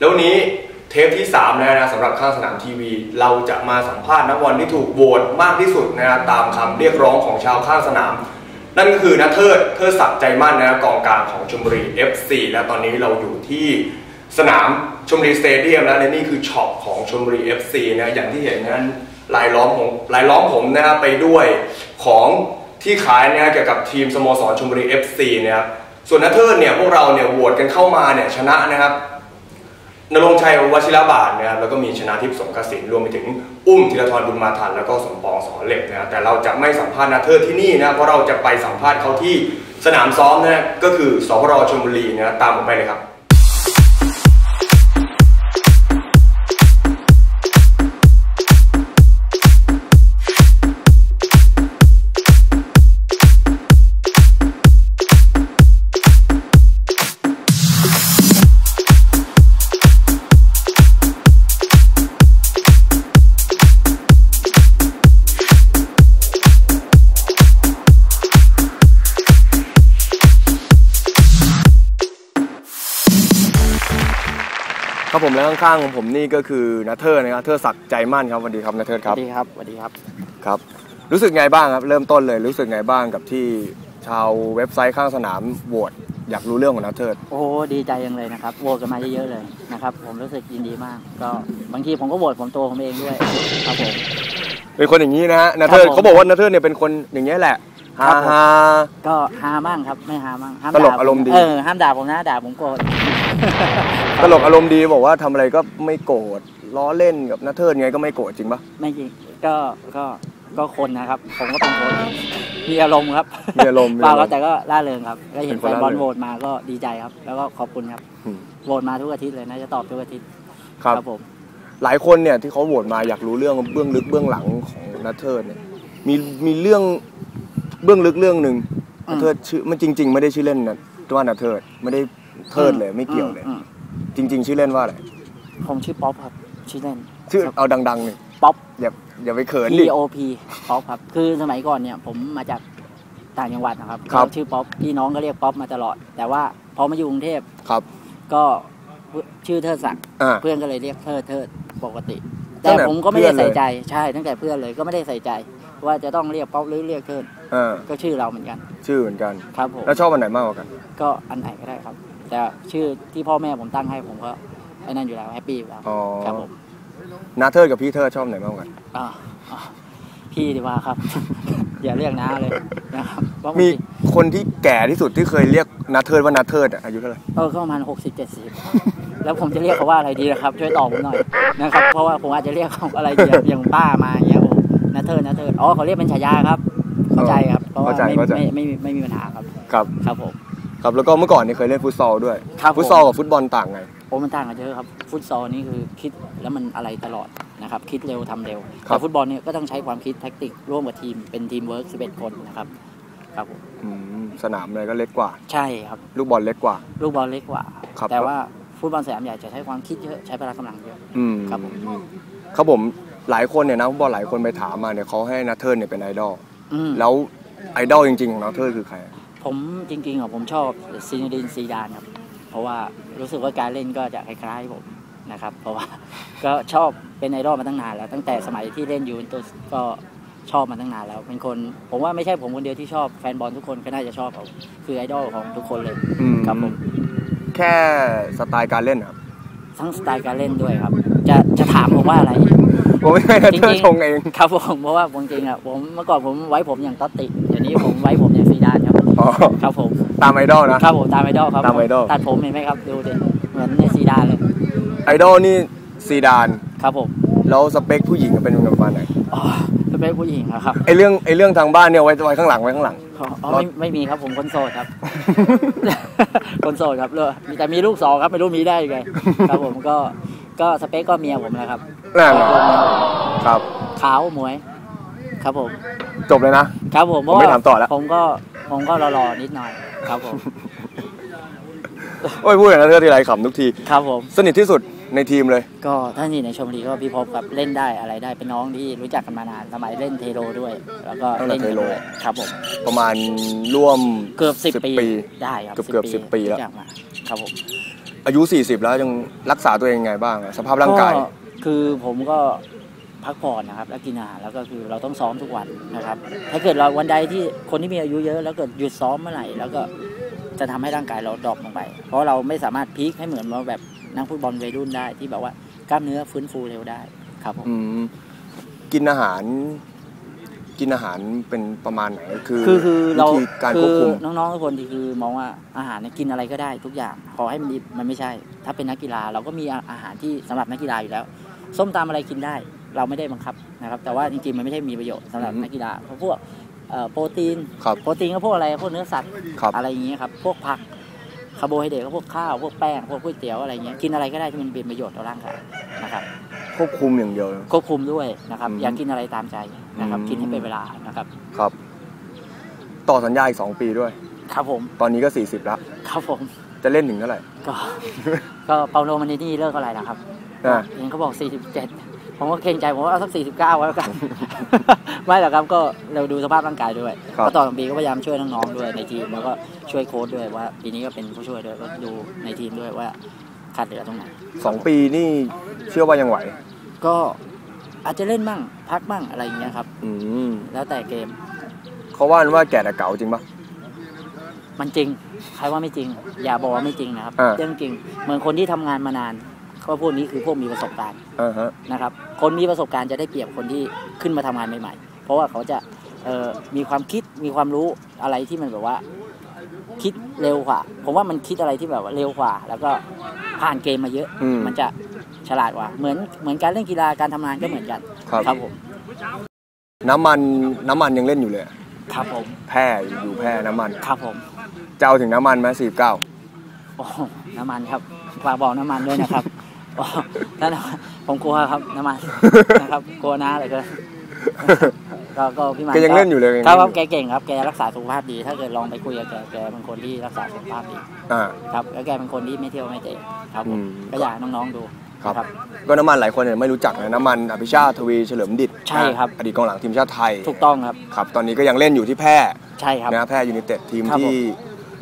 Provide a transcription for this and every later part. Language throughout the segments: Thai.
แล้ววันนี้เทปที่ 3 แล้วนะสำหรับข้างสนามทีวี เราจะมาสัมภาษณ์นักบอลที่ถูกโหวตมากที่สุดนะตามคำเรียกร้องของชาวข้างสนาม นั่นก็คือนัทเทิดเทิดศักดิ์ใจมั่นนะกองกลางของชลบุรี FC และตอนนี้เราอยู่ที่สนามชลบุรีสเตเดียมแล้วและนี่คือช็อปของชลบุรี FC นะอย่างที่เห็นนั้นลายล้อมผมลายล้อมผมนะครับไปด้วยของที่ขายเนะเกี่ยวกับทีมสโมสรชลบุรี FC นะครับส่วนนัทเทิดเนี่ยพวกเราเนี่ยโหวตกันเข้ามาเนี่ยชนะนะครับ นรงชัยวชิระบาทนะครับแล้วก็มีชนะทิพย์สงกสินรวมไปถึงอุ้มธีรทรบุญมาทันแล้วก็สมปองสอนเหล็กนะครับแต่เราจะไม่สัมภาษณ์นาเธอร์ที่นี่นะเพราะเราจะไปสัมภาษณ์เขาที่สนามซ้อมนะก็คือสพรชลบุรีนะตามผมไปเลยครับ ครับผมและข้างๆของผมนี่ก็คือนาเธอร์นะครับเธอศักดิ์ใจมั่นครับสวัสดีครับนาเธอร์คสรัวับสดีครับสวัสดีครับครับ รู้สึกไงบ้างครับ เริ่มต้นเลยรู้สึกไงบ้างกับที่ชาวเว็บไซต์ข้างสนามโหวตอยากรู้เรื่องของนาเธอร์โอ้โหดีใจยังเลยนะครับโหวตกันมาเยอะๆเลยนะครับ ผมรู้สึกยินดีมาก ก็บางทีผมก็โหวตผมตัวผมเองด้วยครับผมเป็นคนอย่างนี้นะฮะนาเธอร์ครับผมเขาบอกว่านาเธอร์เนี่ยเป็นคนอย่างนี้ยแหละครัฮาบผมฮาก็ฮามั่งครับไม่ฮามั่งห้ามตลกด่อารมณ์ดีเออห้ามด่าผมนะด่าผมโกรธ ตลกอารมณ์ดีบอกว่าทำอะไรก็ไม่โกรธล้อเล่นกับนาเธอร์ไงก็ไม่โกรธจริงปะไม่จริงก็ก็ก็คนนะครับ ผมก็เป็นคนมีอารมณ์ครับมีอารมณ์มีเปล่าอารครับมณ์แต่ก็ล่าเริงครับก็เห็นเป็นแฟคนนบอลร่าเริงโหวตมาก็ดีใจครับ แล้วก็ขอบคุณครับอืมโหวตมาทุกอาทิตย์เลยน่าจะตอบทุกอาทิตย์ครับผมหลายคนเนี่ยที่เขาโหวตมาอยากรู้เรื่องเบื้องลึกเบื้องหลังของนาเธอร์เนี่ยมีมีเรื่องเบื้องลึกเรื่องหนึ่งนาเธอร์ชื่อมันจริง ๆ ไม่ได้ชื่อเล่นนะว่านาเธอร์ไม่ได้ เทิร์ดเลยไม่เกี่ยวเลยอืมจริง ๆ ชื่อเล่นว่าอะไรผมชื่อป๊อปครับชื่อเล่นชื่อเอาดังๆเลยป๊อปอย่าอย่าไปเขิน P ดิ O P ป๊อปครับคือสมัยก่อนเนี่ยผมมาจากต่างจังหวัดนะครับครับก็ชื่อป๊อปพี่น้องก็เรียกป๊อปมาตลอด แต่ว่าพอมาอยู่กรุงเทพครับก็ชื่อเทิดศักดิ์อ่า เพื่อนก็เลยเรียกเทิดเทิดปกติ ตั้แต่งแต่ผมก็ไม่ได้เพื่อนเลย ใส่ใจใช่ตั้งแต่เพื่อนเลยก็ไม่ได้ใส่ใจ ว่าจะต้องเรียกป๊อปหรือเรียกเทิดอ่าก็ชื่อเราเหมือนกันชื่อเหมือนกัน ครับผมแล้วชอบอันไหนมากกว่ากัน ก็อันไหนก็ได้ครับ แต่ชื่อที่พ่อแม่ผมตั้งให้ผมก็ไอ้นั่นอยู่แล้วแฮปปี้อยู่แล้วอ๋อ ครับผมนาเธอร์กับพี่เธอร์ชอบไหนมากกว่ากันอ่าอ่าพี่ดีกว่าครับ อย่าเรียกน้าเลยนะครับเพราะบางมีทีคนที่แก่ที่สุดที่เคยเรียกนาเธอร์ว่านาเธอร์อะอายุเท่าไหร่เออก็ประมาณหกสิบเจ็ดสิบแล้วผมจะเรียกเขาว่าอะไรดีนะครับ ช่วยตอบผมหน่อยนะครับ เพราะว่าผมอาจจะเรียกเขาอะไรอย่างอย่างป้ามาอย่างเงี้ยผมนัทเทิร์นัทเทิร์อ๋อเขาเรียกเป็นฉายาครับ เข้าใจครับเพราะว่าเข้าใจไม่เข้าใจไม่ไม่ไม่ไม่มีปัญหาครับ ครับ ครับผม ครับแล้วก็เมื่อก่อนนี่เคยเล่นฟุตซอลด้วยครับผม ฟุตซอลกับฟุตบอลต่างไง โอ้มันต่างกันเยอะครับ ฟุตซอลนี่คือคิดแล้วมันอะไรตลอดนะครับคิดเร็วทำเร็วครับ แต่ฟุตบอลเนี่ยก็ต้องใช้ความคิดแท็กติกร่วมกับทีมเป็นทีมเวิร์ก11 คนนะครับครับผมอืมสนามอะไรก็เล็กกว่า ใช่ครับ ลูกบอลเล็กกว่า ลูกบอลเล็กกว่า ครับ แต่ว่าฟุตบอลสนามใหญ่จะใช้ความคิดเยอะใช้พละกำลังเยอะ อืมครับผม ครับผมหลายคนเนี่ยนะฟุตบอลหลายคนไปถามมาเนี่ยเขาให้นาเธอร์เนี่ยเป็นไอดอลอืมแล้วไอดอลจริงๆของนาเธอร์คือใคร ผมจริงๆอะผมชอบซีนดินซีดานครับ เพราะว่ารู้สึกว่าการเล่นก็จะคล้ายๆผมนะครับ เพราะว่าก็ชอบเป็นไอดอลมาตั้งนานแล้ว ตั้งแต่สมัยที่เล่นยูเวนตุสก็ชอบมาตั้งนานแล้วเป็นคน ผมว่าไม่ใช่ผมคนเดียวที่ชอบแฟนบอลทุกคนก็น่าจะชอบผมคือไอดอลของทุกคนเลยอืมครับผมแค่สไตล์การเล่นครับทั้งสไตล์การเล่นด้วยครับ จะจะถามผมว่าอะไรผมไม่ให้นาจเธอริร์งชงเองๆครับผมเพราะว่าจริงๆอะผมเมื่อก่อนผมไว้ผมอย่างต๊อตติเดี๋ยวนี้ผมไว้ผมอย่างซีดานครับ อ๋อ ครับผม ตามไอดอลนะ ครับผมตามไอดอลครับตามไอดอล ตัดผมเห็นไหมครับดูดิเหมือนในซีดานเลยไอดอลนี่ซีดาน ครับผมแล้วสเปคผู้หญิงเป็นประมาณไหนอ๋อจะเป็นผู้หญิงเหรอครับไอเรื่องไอเรื่องทางบ้านเนี่ยไว้ไว้ข้างหลังไว้ข้างหลัง อ๋ออ๋อไม่ไม่มีครับผมคนโสดครับ คนโสดครับเลยมีแต่มีลูกสองครับไม่รู้มีได้ยังไงครับผมก็ก็สเปคก็เมียผมนะครับนั่นน่ะครับขาวหมวย ครับผม จบเลยนะครับผมผมไม่ถามต่อแล้ว ผมก็ ผมก็รอๆนิดหน่อยครับผม โอ้ยพูดอย่างนั้นเธอทีไรขำทุกที ครับผม สนิทที่สุดในทีมเลย ก็ถ้านี่ในชมบุรีก็พี่พบกับเล่นได้อะไรได้เป็นน้องที่รู้จักกันมานานสมัยเล่นเทโรด้วย แล้วก็ตั้งแต่เล่นกันเทโร ด้วยครับผม ประมาณร่วม เกือบสิบ10ปีปีได้ครับเกือบเกือบ10ปีแล้ว รู้จักมาครับผม อายุ 40 แล้วยังรักษาตัวเองยังไงบ้างอะสภาพร่างกาย คือผมก็ พักผ่อนนะครับ แล้วกินอาหารแล้วก็คือเราต้องซ้อมทุกวันนะครับ ถ้าเกิดเราวันใดที่คนที่มีอายุเยอะ แล้วเกิดหยุดซ้อมเมื่อไหร่แล้วก็จะทำให้ร่างกายเราดรอปลงไป เพราะเราไม่สามารถพีคให้เหมือนว่าแบบนักฟุตบอลวัยรุ่นได้ที่แบบว่ากล้ามเนื้อฟื้นฟูเร็วได้ครับผมอืมกินอาหารกินอาหารเป็นประมาณไหนคือคือคือเราวิธีการคืควบอคุมน้องๆทุกคนที่คือมองว่าอาหารเนี่ยกินอะไรก็ได้ทุกอย่างขอให้มันดีมันไม่ใช่ ถ้าเป็นนักกีฬาเราก็มีอาหารที่สำหรับนักกีฬาอยู่แล้ว ส้มตำอะไรกินได้ เราไม่ได้บังคับนะครับ แต่ว่าจริงๆมันไม่ใช่มีประโยชน์สำหรับอืมนักกีฬาเพราะพวกเอ่อโปรตีนครับโปรตีนก็พวกอะไรพวกเนื้อสัตว์ครับอะไรอย่างเงี้ยครับพวกผักคาร์โบไฮเดรตก็พวกข้าวพวกแป้งพวกก๋วยเตี๋ยวอะไรเงี้ยกินอะไรก็ได้ที่มันเป็นประโยชน์ต่อร่างกายนะครับควบคุมอย่างเดียวเลยควบคุมด้วยนะครับอืมอย่ากินอะไรตามใจนะครับอืมกินให้เป็นเวลานะครับครับ ต่อสัญญาอีก2ปีด้วย ครับผม ตอนนี้ก็40แล้วครับผมจะเล่นถึงเท่าไหร่ก็ก็เปาโลมานินี่เลิกอะไรนะครับอ่าเองเขาบอก47 ผมก็เกรงใจผมว่าเอาสัก 49ไว้แล้วกัน ไม่หรอกครับก็เราดูสภาพร่างกายด้วยครับ ก็ต่อจากปีก็พยายามช่วยน้องๆด้วยในทีมแล้วก็ช่วยโค้ชด้วยว่า ปีนี้ก็เป็นผู้ช่วยด้วยก็ดูในทีมด้วยว่าขาดเหลือตรงไหน สองปีนี่เชื่อว่ายังไหว ก็อาจจะเล่นบ้างพักบ้างอะไรอย่างเงี้ยครับ อืมแล้วแต่เกมเขาว่ากันว่าแก่แต่เก่าจริงปะ มันจริง ใครว่าไม่จริง อย่าบอกว่าไม่จริงนะครับอ่า เรื่องจริงเหมือนคนที่ทำงานมานาน เขาพวกนี้คือพวกมีประสบการณ์อ่าฮะนะครับคนมีประสบการณ์จะได้เปรียบคนที่ขึ้นมาทำงานใหม่ๆ เพราะว่าเขาจะเอ่อมีความคิดมีความรู้อะไรที่มันแบบว่า คิดเร็วกว่า ผมว่ามันคิดอะไรที่แบบว่าเร็วกว่า แล้วก็ผ่านเกมมาเยอะ อืม มันจะฉลาดกว่า เหมือนเหมือนการเล่นกีฬาการทำงานก็เหมือนกันครับ ครับผมน้ำมันน้ำมันยังเล่นอยู่เลยครับผมแพร่อยู่แพร่น้ำมัน ครับผม จะเอาถึงน้ำมันไหมสี่เก้า โอ้โหน้ำมันครับฝากบอกน้ำมันด้วยนะครับโอ้ถ้า น้ำมันผมกลัวครับน้ำมันนะครับกลัวนะเลยก็ก็ก็พี่มันก็ยังเล่นอยู่เลยครับยังคเล่รันบแกเก่งครับแกรักษาสุขภาพดี ถ้าเกิดลองไปคุยกับแกแกเป็นคนที่รักษาสุขภาพดีอ่าครับแล้วแกเป็นคนที่ไม่เที่ยวไม่เตะครับผมอืมก็อยากให้น้องๆดูครับนะครับก็น้ำมันหลายคนเนี่ยไม่รู้จักนะน้ำมันอภิชาติทวีเฉลิมดิตใช่ครับอดีตกองหลังทีมชาติไทยถูกต้องครับครับ ตอนนี้ก็ยังเล่นอยู่ที่แพร่ใช่ครับนะแพร่ยูไนิเต็ดทีมครับผมที่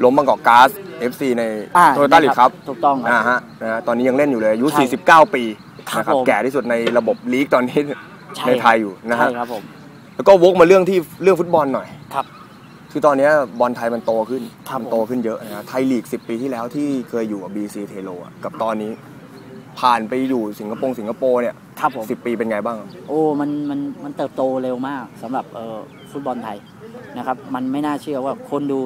ล้มบางกอกก๊าซ FC ในอ่าโตโยต้าลีกครับถูกต้องคอ่ารับฮะนะฮะตอนนี้ยังเล่นอยู่เลยอายุ ใช่49 ปีครับนะครับผมแก่ที่สุดในระบบลีกตอนนี้ใช่ ในไทยอยู่นะฮะใช่ครับผม แล้วก็วกมาเรื่องที่เรื่องฟุตบอลหน่อย ครับ คือตอนนี้บอลไทยมันโตขึ้นครับมันโตขึ้นเยอะนะไทยลีก 10 ปีที่แล้วที่เคยอยู่กับ BC เทโลกับตอนนี้ผ่านไปอยู่สิงคโปร์สิงคโปร์เนี่ยครับผม สิปีเป็นไงบ้าง โอ้มันมันมันเติบโตเร็วมากสำหรับเอ่อฟุตบอลไทยนะครับ มันไม่น่าเชื่อว่าคนดู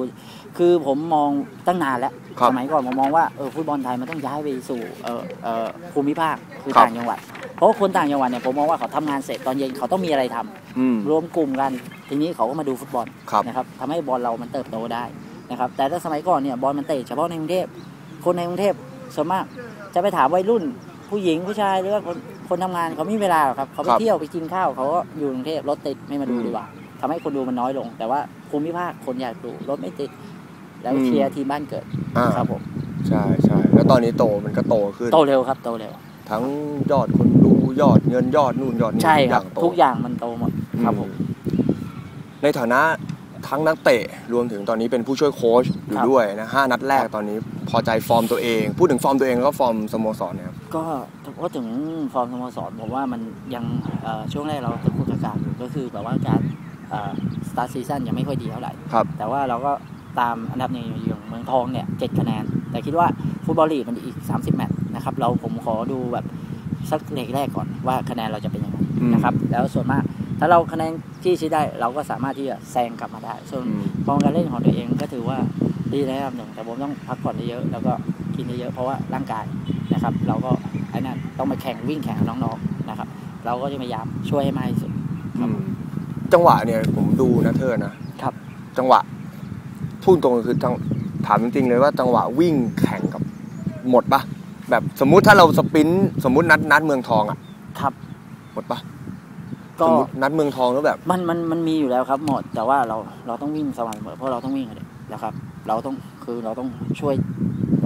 คือผมมองตั้งนานแล้วครับสมัยก่อนผมมองว่าเออฟุตบอลไทยมันต้องย้ายไปสู่เออเออภูมิภาคคือครับ ต่างจังหวัด เพราะว่าคนต่างจังหวัดเนี่ยผมมองว่าเขาทำงานเสร็จตอนเย็นเขาต้องมีอะไรทำอืม รวมกลุ่มกัน ทีนี้เขาก็มาดูฟุตบอลครับ นะครับทำให้บอลเรามันเติบโตได้นะครับแต่ถ้าสมัยก่อนเนี่ยบอลมันเตะเฉพาะในกรุงเทพคนในกรุงเทพส่วนมากจะไปถามวัยรุ่น ผู้หญิงผู้ชายหรือว่าคนคนทำงานเขาไม่มีเวลาหรอกครับเขาไปครับ เที่ยวไปกินข้าวเขาก็อยู่กรุงเทพรถติดไม่มาดูอืมดีกว่าทำให้คนดูมันน้อยลง แต่ว่าภูมิภาคคนอยากดูรถไม่ติด แล้วอืมเชียร์ทีมบ้านเกิดอ่าครับผมใช่ใช่แล้วตอนนี้โตมันก็โตขึ้น โตเร็วครับ โตเร็ว ทั้งยอดคนดูยอดเงินยอดนู่นยอดนี่ใช่ครับโตทุกอย่างมันโตหมดครับผมอืในฐานะทั้งนักเตะรวมถึงตอนนี้เป็นผู้ช่วยโค้ชอยู่ครับด้วยนะห้านัดแรกตอนนี้พอใจฟอร์มตัวเอง พูดถึงฟอร์มตัวเองแล้วก็ฟอร์มสโมสรเนะครับก็พูดถึงฟอร์มสโมสรผมว่ามันยังเอ่อช่วงแรกเราตะกุกตะกักอยู่ก็คือแบบว่าการสตาร์ทซีซั่นยังไม่ค่อยดีเท่าไหร่ครับแต่ว่าเราก็ ตามอันดับหนึ่งอยู่อย่างเมืองทองเนี่ยเจ็ดคะแนน แต่คิดว่าฟุตบอลลีกมันอีก 30 แมตช์นะครับเราผมขอดูแบบสักเลกแรกก่อนว่าคะแนนเราจะเป็นยังไงอืมนะครับแล้วส่วนมากถ้าเราคะแนนที่ชี้ได้เราก็สามารถที่จะแซงกลับมาได้ ส่วนอืมฟอร์มการเล่นของตัวเองก็ถือว่าดีในระดับหนึ่งแต่ผมต้องพักผ่อนเยอะๆแล้วก็กินเยอะๆเพราะว่าร่างกายนะครับ เราก็ไอ้นั่นต้องมาแข่งวิ่งแข่งกับน้องๆนะครับ เราก็จะพยายามช่วยให้มากที่สุดอืมจังหวะเนี่ยผมดูนะเธอนะครับ จังหวะ พูดตรงๆคือจังถามจริงๆเลยว่าจังหวะวิ่งแข่งกับหมดปะแบบสมมุติถ้าเราสปรินต์สมมุตินัดนัดเมืองทองอะครับหมดปะก็สมมุตินัดเมืองทองแล้วแบบ มันมันมันมีอยู่แล้วครับ หมดแต่ว่าเราเราต้องวิ่งสม่ำเสมอเพราะเราต้องวิ่งอะเด็กนะครับ เราต้องคือเราต้องช่วย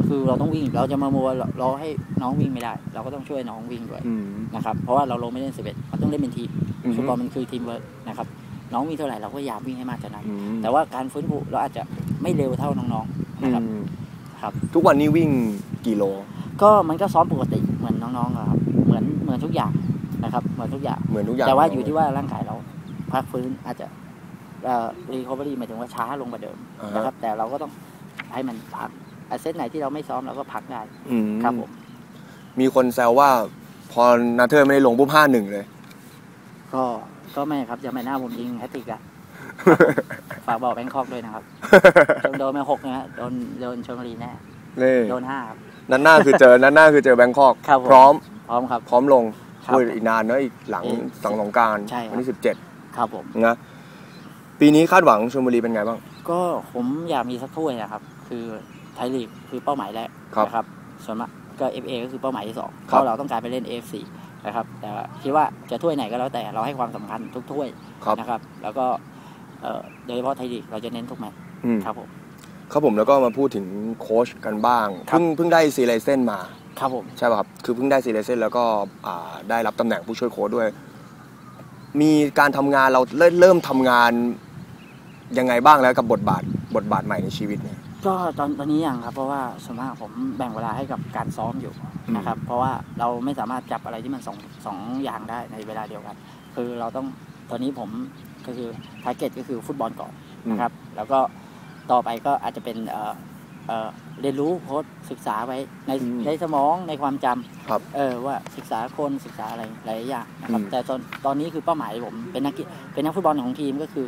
คือเราต้องวิ่งเราจะมามัวรอให้น้องวิ่งไม่ได้ เราก็ต้องช่วยน้องวิ่งด้วยอืมนะครับ เพราะว่าเราลงไม่เล่นสิบเอ็ดมันต้องเล่นเป็นทีมอืมฟุตบอลมันคือทีมเวิร์กนะครับ น้องวิ่งเท่าไหร่เราก็พยายามวิ่งให้มากเท่านั้นอืมแต่ว่าการฟื้นฟูเราอาจจะไม่เร็วเท่าน้องๆนะครับอืมครับ ทุกวันนี้วิ่งกี่โล ก็มันก็ซ้อมปกติเหมือนน้องๆอะครับเหมือนเหมือนทุกอย่างนะครับ เหมือนทุกอย่างเหมือนทุกอย่างแต่ว่าอยู่ที่ว่าร่างกายเราพักฟื้นอาจจะเอ่อรีคอเวอรี่หมายถึงว่าช้าลงกว่าเดิมอ่าฮะนะครับ แต่เราก็ต้องให้มันพักอะเซตไหนที่เราไม่ซ้อมเราก็พักได้อืมครับผมมีคนแซวว่าพอนาเธอร์ไม่ได้ลงปุ๊บห้าหนึ่งเลย ก็ ก็ไม่ครับจะไม่หน้าผมยิงแฮตติกอะฝากบอกแบงคอกด้วยนะครับโดนไปหกนะฮะโดนโดนชลบุรีแน่นี่โดนห้าครับ นัดหน้าคือเจอ นัดหน้าคือเจอแบงคอก ครับผม พร้อม พร้อมครับ พร้อมลงครับโอ้ยอีกนานเนอะอีกหลังอีกสังสงกรารใช่ครับ วันที่สิบเจ็ดครับผม นะ ปีนี้คาดหวังชลบุรีเป็นไงบ้าง ก็ผมอยากมีสักถ้วยนะครับ คือไทยลีกคือเป้าหมายแรกครับนะครับส่วนมากก็ FA ก็คือเป้าหมายที่สองคเพรับ ราะเราต้องการไปเล่น AFC นะครับ แต่คิดว่าจะถ้วยไหนก็แล้วแต่เราให้ความสำคัญทุกถ้วยครับนะครับ แล้วก็เอ่อโดยเฉพาะไทยลีกเราจะเน้นทุกแมตช์อืมครับผมครับผมแล้วก็มาพูดถึงโค้ชกันบ้างครับเพิ่งเพิ่งได้ซีไลเซนมาครับผมใช่ป่ะครับคือเพิ่งได้ซีไลเซนแล้วก็อ่าได้รับตำแหน่งผู้ช่วยโค้ชด้วย มีการทำงานเราเริ่มเริ่มทำงานยังไงบ้างแล้วกับบทบาทบทบาทใหม่ในชีวิตเนี่ย ก็ตอนตอนนี้ยังครับ เพราะว่าส่วนมากผมแบ่งเวลาให้กับการซ้อมอยู่อืมนะครับ เพราะว่าเราไม่สามารถจับอะไรที่มันสองสองอย่างได้ในเวลาเดียวกัน คือเราต้องตอนนี้ผมก็คือทาร์เก็ตก็คือฟุตบอลก่อนนะครับ แล้วก็ต่อไปก็อาจจะเป็น เอ่อเอ่อเรียนรู้โค้ดศึกษาไว้ในอืมในสมองในความจำครับเออว่าศึกษาคนศึกษาอะไรหลายอย่างนะครับอืม แต่ตอนตอนนี้คือเป้าหมายผมเป็นนักกีเป็นนักฟุตบอลของทีมก็คือ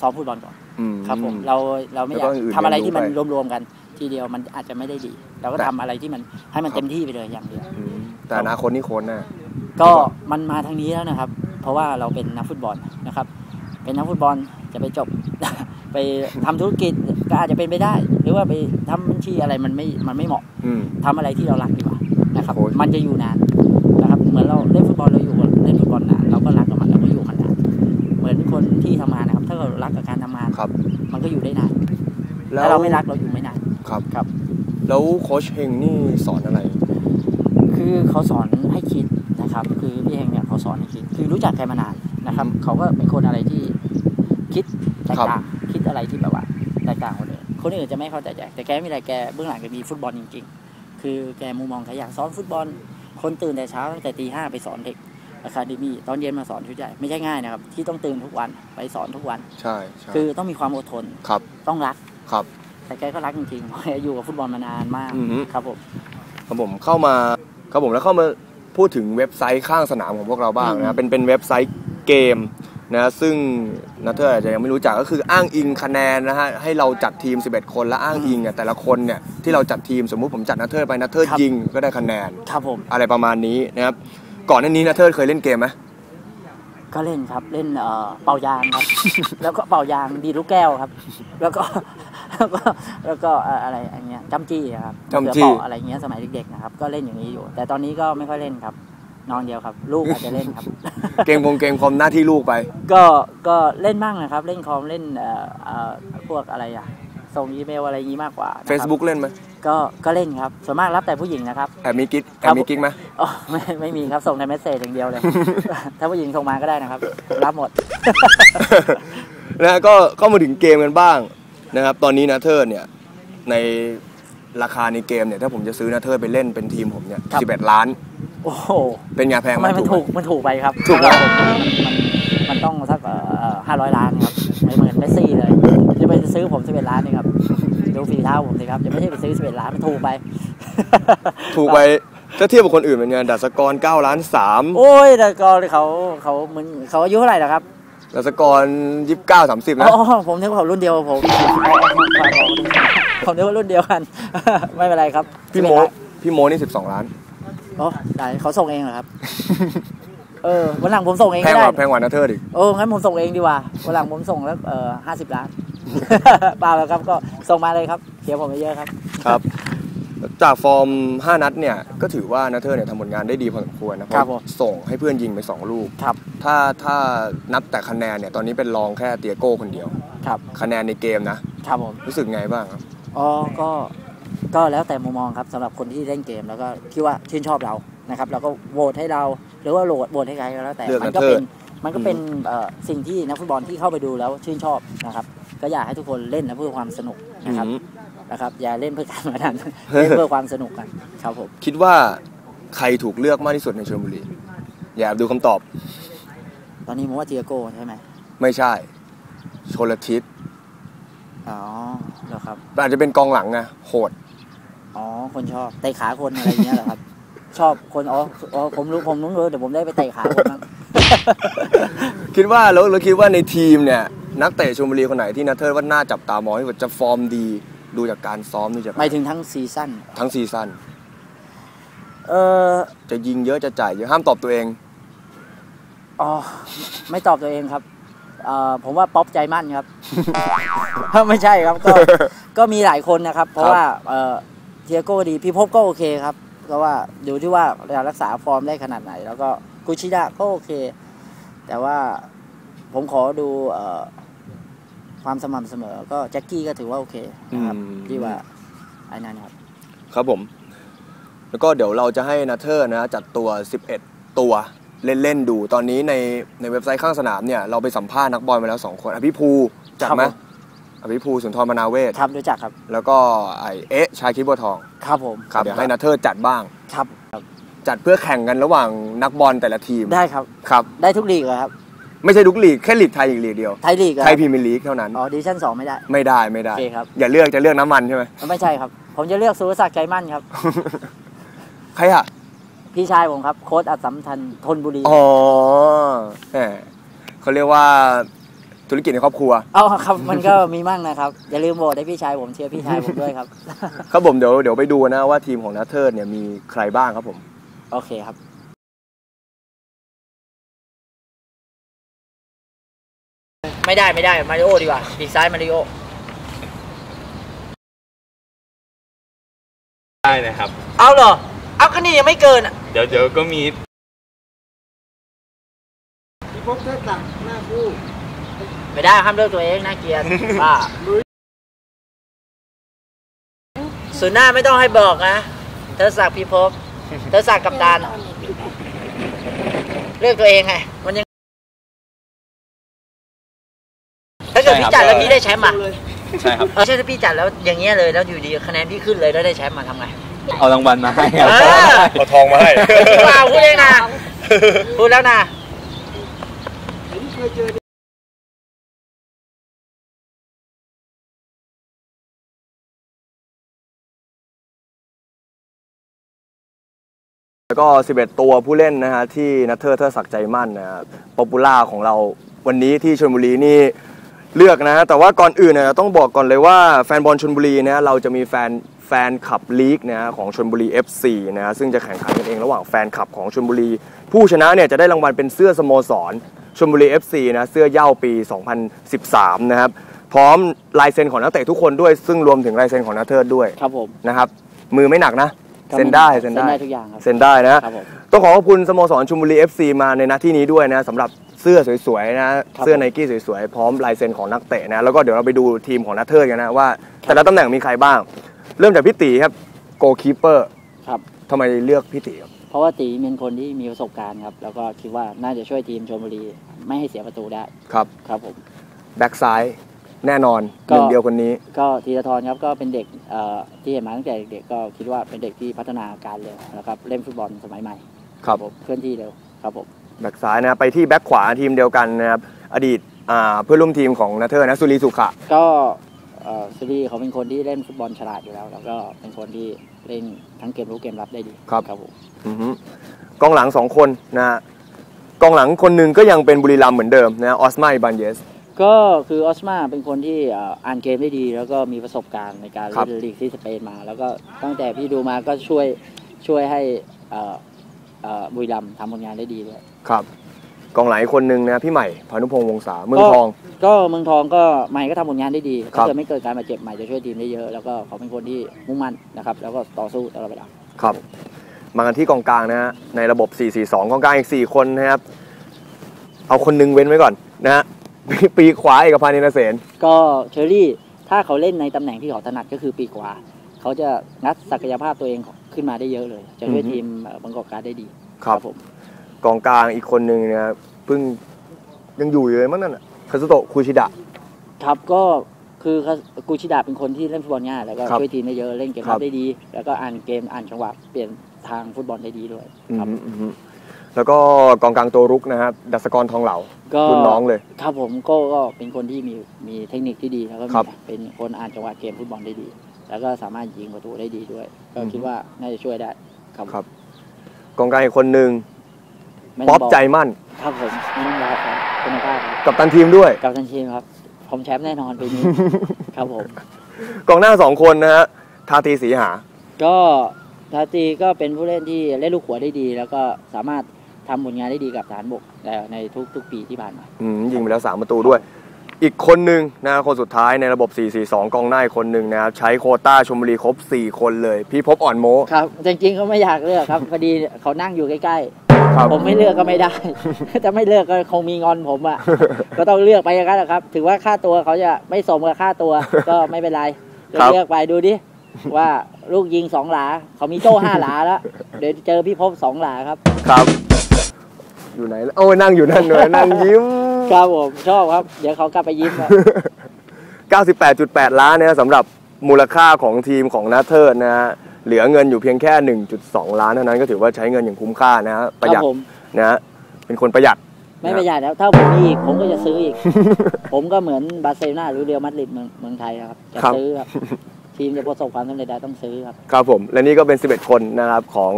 ซ้อมฟุตบอลก่อน อืม ครับผมเราเราไม่อยากแล้วก็อื่นๆทำอะไรที่มันเรียนรู้ไป รวมๆกัน ทีเดียวมันอาจจะไม่ได้ดี เราก็แต่ทำอะไรที่มันให้มันครับเต็มที่ไปเลยอย่างเดียวอืมแต่อนาคตนี่โค้ชแน่ก็มันมาทางนี้แล้วนะครับ เพราะว่าเราเป็นนักฟุตบอลนะครับ เป็นนักฟุตบอลจะไปจบ ไปทำธุรกิจก็อาจจะเป็นไปได้ หรือว่าไปทำบัญชีอะไรมันไม่มันไม่เหมาะอืมทำอะไรที่เรารักดีกว่านะครับโอ้ยมันจะอยู่นานนะครับ เหมือนเราเล่นฟุตบอลเราอยู่กับเล่นฟุตบอลนานเราก็รักกับมันเราก็อยู่กันนานเหมือนคนที่ทำงานนะครับ ถ้าเรารักกับการทำงานครับมันก็อยู่ได้นานแล้ถ้าวเราไม่รักเราอยู่ไม่นานครับครับ แล้วโค้ชเฮงนี่สอนอะไร คือเขาสอนให้คิดนะครับ คือพี่เฮงเนี่ยเขาสอนให้คิด คือรู้จักแกมานานนะครับ เขาก็เป็นคนอะไรที่คิดแตกต่างคิด อะไรที่แบบว่าแตกต่างคนอื่นคนอื่นจะไม่เข้าใจแกแต่แกไม่อะไรแกเบื้องหลังแกมีฟุตบอลจริง ๆ คือแกมุมมองแกอยากสอนฟุตบอล คนตื่นแต่เช้าตั้งแต่ตีห้าไปสอนเด็กอะคาเดมี่ตอนเย็นมาสอนชุดใหญ่ไม่ใช่ง่ายนะครับ ที่ต้องตื่นทุกวันไปสอนทุกวัน ใช่ใช่คือต้องมีความอดทนครับต้องรักครับ แต่แกก็รักจริงๆเพราะแกอยู่กับฟุตบอลมานานมากอือฮึ ครับผม ครับผมเข้ามาครับผมแล้วเข้ามาพูดถึงเว็บไซต์ข้างสนามของพวกเราบ้างอืนะม เป็นเป็นเว็บไซต์เกม นะซึ่งนัทเธอร์อาจจะยังไม่รู้จักก็คืออ้างอิงคะแนนนะฮะให้เราจัดทีม 11 คนแล้วอ้างอิงอะแต่ละคนเนี่ยที่เราจัดทีมสมมุติผมจัดนัทเธอร์ไปนัทเธอร์ยิงก็ได้คะแนนครับผมอะไรประมาณนี้นะครับก่อนหน้านี้นัทเธอร์เคยเล่นเกมไหมก็เล่นครับเล่นเอ่อเป่ายางครับ แล้วก็เป่ายางดีดลูกแก้วครับ แล้วก็แล้วก็แล้วก็เอ่ออะไรอย่างเงี้ยจ้ำจี้อะครับจ้ำจี้เสือเปาะอะไรเงี้ยสมัยเด็กๆนะครับก็เล่นอย่างนี้อยู่ แต่ตอนนี้ก็ไม่ค่อยเล่นครับ นอนเดียวครับ ลูกอาจจะเล่นครับ เกมคงเกมคอมหน้าที่ลูกไป ก็ก็เล่นบ้างนะครับ เล่นคอมเล่นเอ่อเอ่อพวกอะไรอะส่งอีเมลอะไรอย่างงี้มากกว่านะครับ Facebook เล่นไหมก็ก็เล่นครับส่วนมากรับแต่ผู้หญิงนะครับ แอบมีกิ๊กแอครับบมีกิ๊กไหมอ๋อไม่ไม่มีครับส่งในเมสเซจอย่างเดียวเลย ถ้าผู้หญิงส่งมาก็ได้นะครับผมรับหมด นะฮะก็เข้ามาถึงเกมกันบ้างนะครับตอนนี้นัทเธอร์เนี่ยในราคาในเกมเนี่ยถ้าผมจะซื้อนัทเธอร์ไปเล่นเป็นทีมผมเนี่ยครับ 11 ล้าน โอ้โหเป็นไงแพงทำไหไมมันไหถูกมันถูกไปครับถูกไหมสำหรับผมมันมันมันต้องสักห้าร้อยล้านครับไม่เหมือนเมสซี่เลยจะไปซื้อผมสิบเอ็ดล้านนี่ครับดูฝีเท้าผมสิครับจะไม่ใช่ไปซื้อสิบเอ็ดล้านมันถูกไป ถูกไปถ้าเทียบกับคนอื่นเป็นไงดัชกร9ล้าน3โอ้ยแต่ก็เขาเขามึนเขาอายุเท่าไหร่แล้วครับดัชกร29 30นะ อ๋อผมนึกว่าเขารุ่นเดียวกับผมผมนึกว่ารุ่นเดียวกัน ไม่เป็นไรครับพี่โม11ล้านพี่โมนี่ 12 ล้าน โอ้ได้เขาส่งเองเหรอครับ เออวันหลังผมส่งเองแพงก็กได้ ว่าแพงกว่านัทเธอร์อีกโอ้งั้นผมส่งเองดีกว่าวันหลังผมส่งแล้วเออห้าสิบล้าน เปล่าแล้วครับก็ส่งมาเลยครับเขียวผมไปเยอะครับ ครับ จากฟอร์ม 5 นัดเนี่ย ก็ถือว่านัทเธอร์เนี่ยทำผลงานได้ดีพอสมควรนะเพครัราะบผมส่งให้เพื่อนยิงไป 2 ลูก ครับ ถ้าถ้านับแต่คะแนนเนี่ย ตอนนี้เป็นรองแค่เตียโก้คนเดียว ครับ คะแนนในเกมนะ ครับผม รู้สึกไงบ้างครับ อ๋อ ก็ ก็แล้วแต่มุมมองครับสำหรับคนที่เล่นเกมแล้วก็คิดว่าชื่นชอบเรานะครับเราก็โหวตให้เราหรือว่าโหวตโหวตให้ใครก็แล้วแต่เลือกมันัก็เธอเป็นร์มันก็เป็นเอ่อสิ่งที่นักฟุตบอลที่เข้าไปดูแล้วชื่นชอบนะครับก็อยากให้ทุกคนเล่นนะเพื่อความสนุกนะครับอืมนะครับอย่าเล่นเพื่อการพนันเล่นเพื่อความสนุกกันครับผม คิดว่าใครถูกเลือกมากที่สุดในชลบุรี อย่าดูคำตอบตอนนี้ผมว่าเทียโก้ใช่ไหมไม่ใช่ชลทิศอ๋อแล้วครับอาจจะเป็นกองหลังไงโหด อ๋อ คนชอบเตะขาคนอะไรอย่างเงี้ยเหรอครับ ชอบคนอ๋ออ๋อผมรู้ผมรู้เลยเดี๋ยวผมได้ไปเตะขาคนบ้างคิดว่าแล้วเราคิดว่าในทีมเนี่ย นักเตะชลบุรีคนไหนที่นัทเทิร์ว่าน่าจับตามองที่สุดจะฟอร์มดี ดูจากการซ้อมดูจากหมายถึงทั้งซีซั่นทั้งซีซั่นเออจะยิงเยอะจะจ่ายเยอะห้ามตอบตัวเอง อ๋อ ไม่ตอบตัวเองครับเอ่อผมว่าป๊อปใจมั่นครับ ไม่ใช่ครับก็ก็มีหลายคนนะครับ เพราะว่าเอ่อ เทียโก้ดีพี่พบก็โอเคครับก็ว่าอยู่ที่ว่าเรารักษาฟอร์มได้ขนาดไหน แล้วก็กุชิดะก็โอเค แต่ว่าผมขอดูเอ่อความสม่ำเสมอ ก็แจ็คกี้ก็ถือว่าโอเคนะครับอืมที่ว่าไอ้นั่นครับ ครับผม แล้วก็เดี๋ยวเราจะให้นัทเทอร์นะ จัดตัว 11 ตัวเล่น ๆ ดู ตอนนี้ในในเว็บไซต์ข้างสนามเนี่ย เราไปสัมภาษณ์นักบอลมาแล้ว 2 คนอภิภูจักไหมครับผม อภิภูสุนทรมนาเวศครับรู้จักครับ แล้วก็ไอเอ๊ะชายคิดบัวทองครับผมครับเดี๋ยวให้นัทเทอร์จัดบ้างครับครับจัดเพื่อแข่งกันระหว่างนักบอลแต่ละทีมได้ครับครับ ได้ทุกลีกเหรอครับไม่ใช่ทุกลีกแค่ลีกไทยอีกลีกเดียวไทยลีกเหรอไทยพรีเมียร์ลีกเท่านั้นอ๋อดิวิชั่นสองไม่ได้ไม่ได้ไม่ได้โอเคครับอย่าเลือกจะเลือกน้ำมันใช่ไหมไม่ใช่ครับ ผมจะเลือกสุรศักดิ์ใจมั่นครับใครอะพี่ชายผมครับโค้ดอัศมทันทนบุรีอ๋อแหมเขาเรียกว่า ธุรกิจในครอบครัว เอาครับมันก็มีมั่งนะครับ อย่าลืมโหวตให้พี่ชายผมเชียร์พี่ชายผมด้วยครับ ครับผมเดี๋ยวเดี๋ยวไปดูนะว่าทีมของนัทเทิร์เนี่ยมีใครบ้างครับผม โอเคครับไม่ได้ไม่ได้มาริโอดีกว่าปีกซ้ายมาริโอได้นะครับ เอาเหรอ เอาก็นี่ยังไม่เกินอะเดี๋ยวเดี๋ยวก็มี ไม่ได้ห้ามเลือกตัวเองนะเกียรติบ้าส่วนหน้าไม่ต้องให้บอกนะ เธอสักดิ์พิภพ เธอสักดิ์กับตานเลือกตัวเองไง มันยัง ถ้าเกิดพี่จัดแล้วพี่ได้แชมป์อะใช่ครับเออใช่ถ้าพี่จัดแล้วอย่างเงี้ยเลยแล้วอยู่ดีคะแนนพี่ขึ้นเลยแล้วได้แชมป์มาทำไง เอารางวัลมาให้ครับเออเอาทองมาให้เปล่าพูดเองนะพูดแล้วนะ แล้วก็ 11 ตัวผู้เล่นนะฮะที่นัทเทอร์เทอร์ศักดิ์ใจมั่นนะครับป๊อปปูล่าของเราวันนี้ที่ชลบุรีนี่เลือกนะแต่ว่าก่อนอื่นเนี่ยต้องบอกก่อนเลยว่าแฟนบอลชลบุรีนะเราจะมีแฟนแฟนคลับลีกนะฮะของชลบุรี FC นะฮะซึ่งจะแข่งขันกันเองระหว่างแฟนคลับของชลบุรี ผู้ชนะเนี่ยจะได้รางวัลเป็นเสื้อสโมสรชลบุรี FC นะเสื้อเหย้าปี 2013 นะครับพร้อมลายเซ็นของนักเตะทุกคนด้วยซึ่งรวมถึงลายเซ็นของนัทเทอร์ด้วยครับผมนะครับมือไม่หนักนะ เซ็นได้เซ็นได้เซ็นได้ทุกอย่างครับเซ็นได้นะครับผมต้องขอขอบคุณสโมสรชุมบุรี FC มาในนาที่นี้ด้วยนะสำหรับเสื้อสวยๆนะครับเสื้อไนกี้สวยๆพร้อมลายเซ็นของนักเตะนะแล้วก็เดี๋ยวเราไปดูทีมของนัทเทอร์กันนะว่า แต่ละตำแหน่งมีใครบ้าง เริ่มจากพี่ตีครับโกคีเปอร์ครับทำไมเลือกพี่ตีครับเพราะว่าตีเป็นคนที่มีประสบการณ์ครับแล้วก็คิดว่าน่าจะช่วยทีมชลบุรีไม่ให้เสียประตูได้ครับครับผมแบ็กซ้าย แน่นอนก็หนึ่งเดียวคนนี้ ก็ธีรทรครับก็เป็นเด็กเอ่อที่เห็นมาตั้งแต่เด็กๆก็คิดว่าเป็นเด็กที่พัฒนาการเร็วนะครับเล่นฟุตบอลสมัยใหม่ครับผมเคลื่อนที่เร็วครับผมแบ็กซ้ายนะไปที่แบ็กขวาทีมเดียวกันนะครับอดีตอ่าเพื่อนร่วมทีมของนัทเทอร์นะสุรีสุขะก็เอ่อซูรีเขาเป็นคนที่เล่นฟุตบอลฉลาดอยู่แล้ว แล้วก็เป็นคนที่เล่นทั้งเกมรุกเกมรับได้ดีครับครับผมอือฮึกองหลังสองคนนะฮะกองหลังคนหนึ่งก็ยังเป็นบุรีรัมย์เหมือนเดิมนะออสมาอิบันเยส ก็คือออสมาเป็นคนที่เอ่ออ่านเกมได้ดี แล้วก็มีประสบการณ์ในการครัเล่บนลีกที่สเปนมา แล้วก็ตั้งแต่พี่ดูมาก็ช่วยช่วยให้เอ่อเอ่อบุรีรัมย์ทำผลงานได้ดีด้วยครับกองหลังอีกคนหนึ่งนะพี่ใหม่พานุพงษ์วงศาเมืองทอง ก็เมืองทองก็ใหม่ก็ทำผลงานได้ดีครัถ้าบเกิดไม่เกิดการบาดเจ็บใหม่จะช่วยทีมได้เยอะแล้วก็เขาเป็นคนที่มุ่งมั่นนะครับแล้วก็ต่อสู้ตลอดเวลาครับมากันที่กองกลางนะฮะในระบบ 4-4-2 กองกลางอีก 4 คนนะครับ เอาคนหนึงเว้นไว้ก่อนนะฮะ ปีปีขวาเอกพันธ์อินทรเสนก็เชอรี่ถ้าเขาเล่นในตำแหน่งที่เขาถนัดก็คือปีกขวา เขาจะงัดศักยภาพตัวเองขึ้นมาได้เยอะเลย จะช่วยอือฮึทีมเอ่อบางกอกการดได้ดีครับผม กองกลางอีกคนหนึ่งเนี่ยเพิ่งยังอยู่อยู่เลยมั้งนั่นน่ะคาซุโตะคุชิดะ ครับก็คือกูชิดาเป็นคนที่เล่นฟุตบอลง่ายแล้วก็ครับช่วยทีมได้เยอะเล่นเกมครัรับบ ได้ดี แล้วก็อ่านเกมอ่านจังหวะเปลี่ยนทางฟุตบอลได้ดีด้วยครับ อืมอืม แล้วก็กองกลางตัวรุกนะครับดัสกรทองเหลาก็รุ่นน้องเลย ครับผมก็ก็เป็นคนที่มีมีเทคนิคที่ดีแล้วก็มีครับเป็นคนอ่านจังหวะเกมฟุตบอลได้ดี แล้วก็สามารถยิงประตูได้ดีด้วย ก็อืมคิดว่าน่าจะช่วยได้ครับครับ กองกลางอีกคนหนึ่งไม่ป๊ต้องปบกใจมั่น ครับผมไม่ต้องรอครับคุณภาพครับกับตันทีมด้วย กับทันทีมครับผมแชมป์แน่นอนปีนี้ ครับผม กองหน้าสองคนนะฮะทาตีสีหา ก็ทาตีก็เป็นผู้เล่นที่เล่นลูกหัวได้ดี แล้วก็สามารถ ทำผลงานได้ดีกับฐานบกเอ่อในทุกๆปีที่ผ่านมาอืมยิงไปแล้วสามประตูด้วย อีกคนหนึ่งนะคนสุดท้ายในระบบ 4-4-2 กองหน้าอีกคนหนึ่งนะครับใช้โควต้าชมบุรีครบ 4 คนเลย พี่พบอ่อนโมครับจริงๆเขาไม่อยากเลือกครับ พอดีเขานั่งอยู่ใกล้ครับๆผมไม่เลือกก็ไม่ได้จะไม่เลือกก็คงมีงอนผมอะก็ต้องเลือกไปอย่างนั้นแหละครับ ถือว่าค่าตัวเขาจะไม่สมกับค่าตัวก็ไม่เป็นไรก็ครับเลือกไปดูดิว่าลูกยิงสองหลาเขามีโจ้ห้าหลาแล้ว เดี๋ยวเจอพี่พบสองหลาครับ ครับ อยู่ไหนโอ้ยนั่งอยู่นั่นเลยนั่งยิ้มครับผมชอบครับ เดี๋ยวเขากลับไปยิ้มครับ98.8 ล้านเนี่ยสำหรับมูลค่าของทีมของนาเทิร์ดนะฮะเหลือเงินอยู่เพียงแค่ 1.2 ล้านเท่านั้นก็ถือว่าใช้เงินอย่างคุ้มค่านะฮะประหยัดครับผมนะฮะเป็นคนประหยัดไม่ประหยัดแล้วถ้าผมมีอีกผมก็จะซื้ออีก ผมก็เหมือนบาร์เซโลนาหรือเรอัลมาดริดเมืองเมืองไทยนะครับจะครับซื้อครับทีมจะประสบความสำเร็จได้ต้องซื้อครับ ครับผม และนี่ก็เป็น 11 คนนะครับของ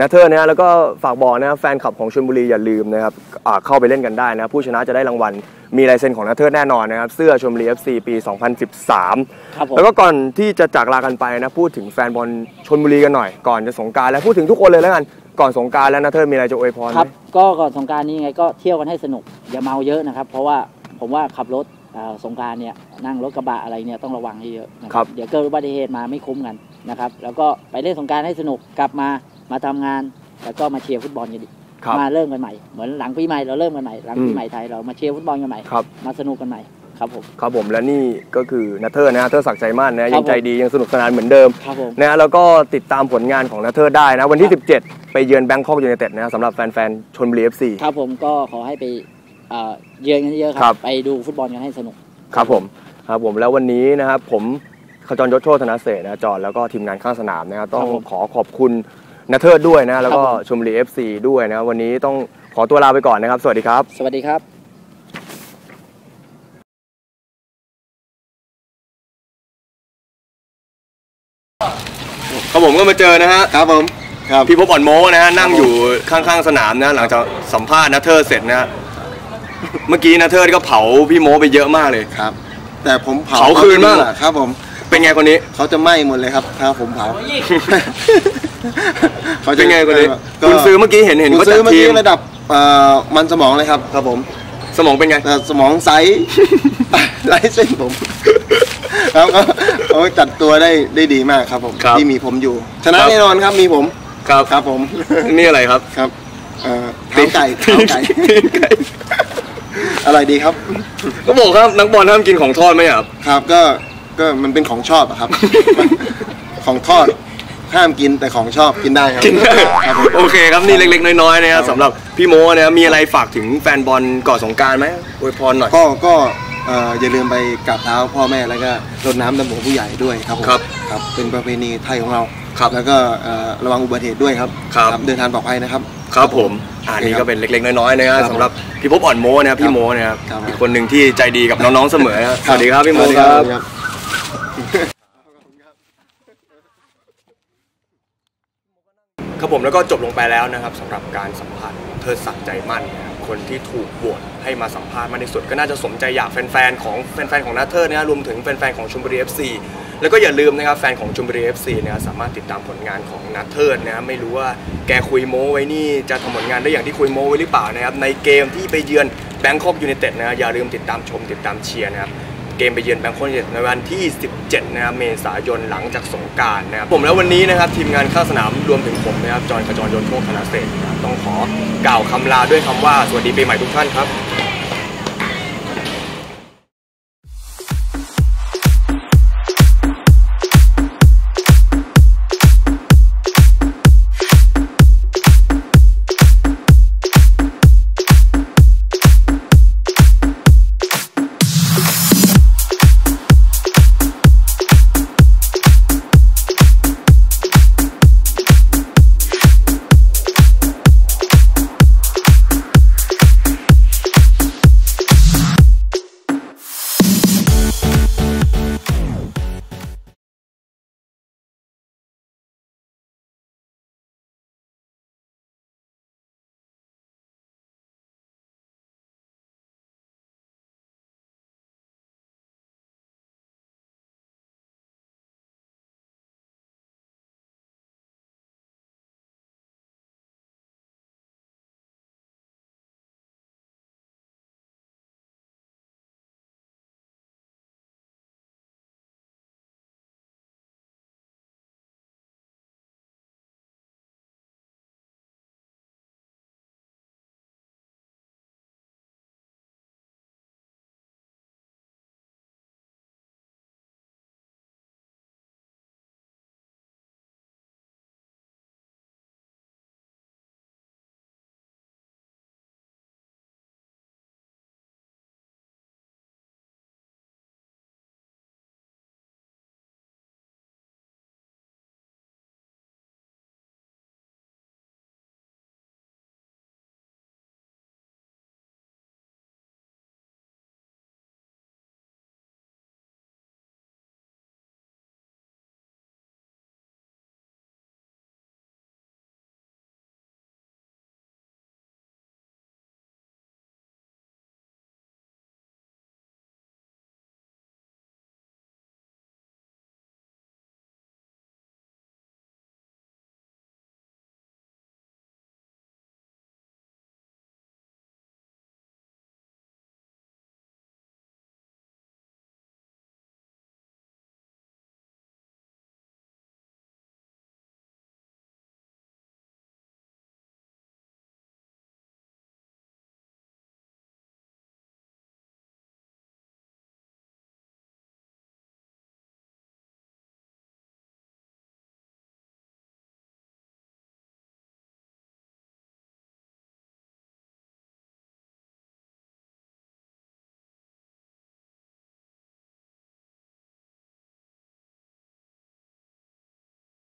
นาเธอร์นะฮะแล้วก็ฝากบอกนะครับแฟนคลับของชลบุรีอย่าลืมนะครับอ่าเข้าไปเล่นกันได้นะผู้ชนะจะได้รางวัลมีลายเซ็นของนาเธอร์แน่นอนนะครับเสื้อชลบุรี FC ปี 2013ครับผมแล้วก็ก่อนที่จะจากลากันไปนะพูดถึงแฟนบอลชลบุรีกันหน่อยก่อนจะสงกรารแล้วพูดถึงทุกคนเลยแล้วกันก่อนสงกรารแล้วนาเธอร์มีอะไรจะอวยพรไหครับมก็ก่อนสงกรารนี้ไงก็เที่ยวกันให้สนุกอย่าเมาเยอะนะครับเพราะว่าผมว่าขับรถอ่าสงกรารเนี่ยนั่งรถกระบะอะไรเนี่ยต้องระวังให้เยอะนะครับเดี๋ยวเกิดอุบัติเหตุมาไม่คุ้มกันนะครับแล้วก็ไปเล่นสงกรารให้สนุกกลับมา มาทำงานแล้วก็มาเชียร์ฟุตบอลกันดีครับมาเริ่มกันใหม่เหมือนหลังปีใหม่เราเริ่มกันใหม่หลังปีอืมใหม่ไทยเรามาเชียร์ฟุตบอลกันใหม่ครับมาสนุกกันใหม่ครับผมครับผมและนี่ก็คือนาเธอร์นะนาเธอร์ศักดิ์ใจมั่นนะยังครับผมใจดียังสนุกสนานเหมือนเดิมครับผมนะแล้วก็ติดตามผลงานของนาเธอร์ได้นะวันที่ 17 ไปเยือนแบงคอกยูไนเต็ดนะสำหรับแฟนๆชนบุรีเอฟซีครับผมก็ขอให้ไปเอ่อเยือนกันเยอะๆคครัรับบไปดูฟุตบอลกันให้สนุกครับผมครับผมแล้ววันนี้นะครับผมขจรยศโชธนเศรษฐ์นะจอนแล้วก็ทีมงานข้างสนามนะครับต้องครับผมขอขอบคุณ นาเธอร์ด้วยนะ แล้วก็ครับผม ชมบุรีเอฟซีด้วยนะวันนี้ต้องขอตัวลาไปก่อนนะครับ สวัสดีครับ สวัสดีครับครับผมก็มาเจอนะฮะครับผมครับพี่พบอ่อนโมนะฮะนั่งอยู่ข้างๆสนามนะหลังจากสัมภาษณ์นาเธอร์เสร็จนะฮะเมื่อกี้นาเธอร์ก็เผาพี่โมไปเยอะมากเลย ครับ แต่ผมเผาเผาคืนบ้างเขดีกว่ครับผมเป็นไงคนนี้ เขาจะไหม้หมดเลยครับถ้าผมเผา เขาจะเป็นไงคนนี้ก็คุณซื้อเมื่อกี้เห็นเห็นคุณเขาซื้จัอดเมื่อทีกี้มระดับเอ่อมันสมองเลยครับครับผมสมองเป็นไง แต่สมองใสไร้เส้นผมครับก็เขาจัดตัวได้ได้ดีมากครับผมครับที่มีผมอยู่ ชนะครับ แน่นอนครับมีผมครับครับผม นี่อะไรครับครับเอ่อเท้าไก่เท้าไก่ ตีนไก่อะไรดีครับ ก็บอกครับนักบอลห้ามกินของทอดไหมครับ ครับก็ก็มันเป็นของชอบอะครับ ของทอด ห้ามกินแต่ของชอบกินได้ครับกินได้ครับผมโอเคครับนี่เล็กๆ น้อยๆนะคครัรับบสำหรับพี่โมนะครับมีอะไรฝากถึงแฟนบอลก่อนสงกรารไหมอวยพรหน่อย ก็ก็เอ่ออย่าลืมไปกราบเท้าพ่อแม่แล้วก็รดน้ำดำหัวผู้ใหญ่ด้วยครับผมครับครับเป็นประเพณีไทยของเราครับแล้วก็เอ่อระวังอุบัติเหตุด้วยครับครับ เดินทางปลอดภัยนะครับ ครับผมอ่านี่ก็เป็นเล็กๆ น้อยๆนะครับครับสำหรับพี่พบอ่อนโมนะครับพี่โมนะครับครับ อีกคนหนึ่งที่ใจดีกับน้องๆเสมอนะครับสวัสดีครับพี่โมสวัสดีครับครับ ครับผมแล้วก็จบลงไปแล้วนะครับสำหรับการสัมภาษณ์เธอสักใจมั่นนะครับคนที่ถูกโหวตให้มาสัมภาษณ์มากที่สุด ก็น่าจะสมใจอยากแฟนๆของแฟนๆของนาเธอร์นะรวมถึงแฟนๆของชมบุรีเอฟซีแล้วก็อย่าลืมนะครับแฟนของชมบุรีเอฟซีนะสามารถติดตามผลงานของนาเธอร์นะไม่รู้ว่าแกคุยโม้ไว้นี่จะทำผลงานได้อย่างที่คุยโม้ไว้หรือเปล่านะครับในเกมที่ไปเยือนแบงคอกยูไนเต็ดนะอย่าลืมติดตามชมติดตามเชียร์นะครับ เกมไปเยือนแบงคอกยูไนเต็ดในวันที่ 17 นะครับเมษายนหลังจากสงการนะครับผมแล้ววันนี้นะครับทีมงานข้างสนามรวมถึงผมนะครับจอห์นขจรยนต์โชคธนาเศษนะครับต้องขอกล่าวคำลาด้วยคำว่าสวัสดีปีใหม่ทุกท่านครับ